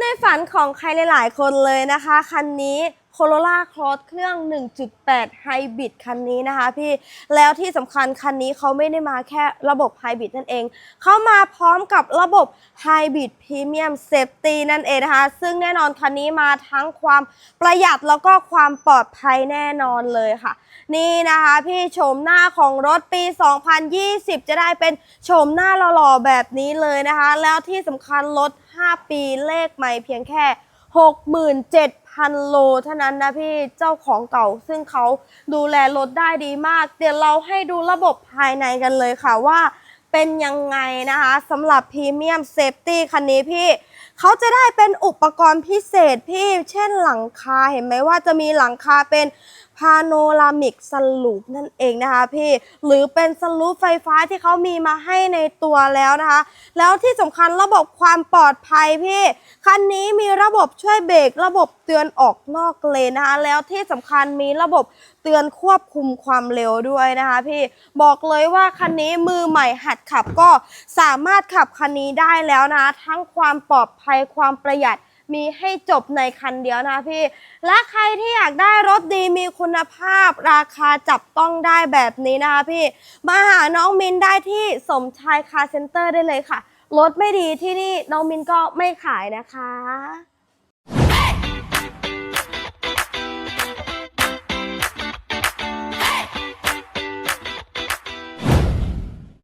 ในฝันของใครหลายๆ คนเลยนะคะ คันนี้ Corolla Cross เครื่อง 1.8 Hybrid คันนี้นะคะพี่แล้วที่สำคัญคันนี้เขาไม่ได้มาแค่ระบบ Hybrid นั่นเอง เขามาพร้อมกับระบบ Hybrid Premium Safety นั่นเองนะคะซึ่งแน่นอนคันนี้มาทั้งความประหยัดแล้วก็ความปลอดภัยแน่นอนเลยค่ะ นี่นะคะพี่โฉมหน้าของรถปี 2020 จะได้เป็นโฉมหน้าหล่อๆแบบนี้เลยนะคะ แล้วที่สำคัญรถ 5 ปีเลขใหม่เพียงแค่ 67,000 โลเท่านั้นนะพี่เจ้าของเก่า ซึ่งเขาดูแลรถได้ดีมาก เดี๋ยวเราให้ดูระบบภายในกันเลยค่ะว่าเป็นยังไงนะคะสำหรับพรีเมียมเซฟตี้คันนี้พี่เขาจะได้เป็นอุปกรณ์พิเศษพี่ เช่นหลังคาเห็นไหมว่าจะมีหลังคาเป็น พาโนรามิกสลูปนั่นเองนะคะพี่หรือเป็นสลูปไฟฟ้าที่เขามีมาให้ในตัวแล้วนะคะ แล้วที่สำคัญระบบความปลอดภัยพี่คันนี้มีระบบช่วยเบรกระบบเตือนออกนอกเลนนะคะ แล้วที่สำคัญมีระบบเตือนควบคุมความเร็วด้วยนะคะ พี่บอกเลยว่าคันนี้มือใหม่หัดขับก็สามารถขับคันนี้ได้แล้วนะคะทั้งความปลอดภัยความประหยัด มีให้จบในคันเดียวนะพี่ และใครที่อยากได้รถดีมีคุณภาพ ราคาจับต้องได้แบบนี้นะคะพี่ มาหาน้องมินได้ที่สมชายคาร์เซ็นเตอร์ได้เลยค่ะ รถไม่ดีที่นี่น้องมินก็ไม่ขายนะคะ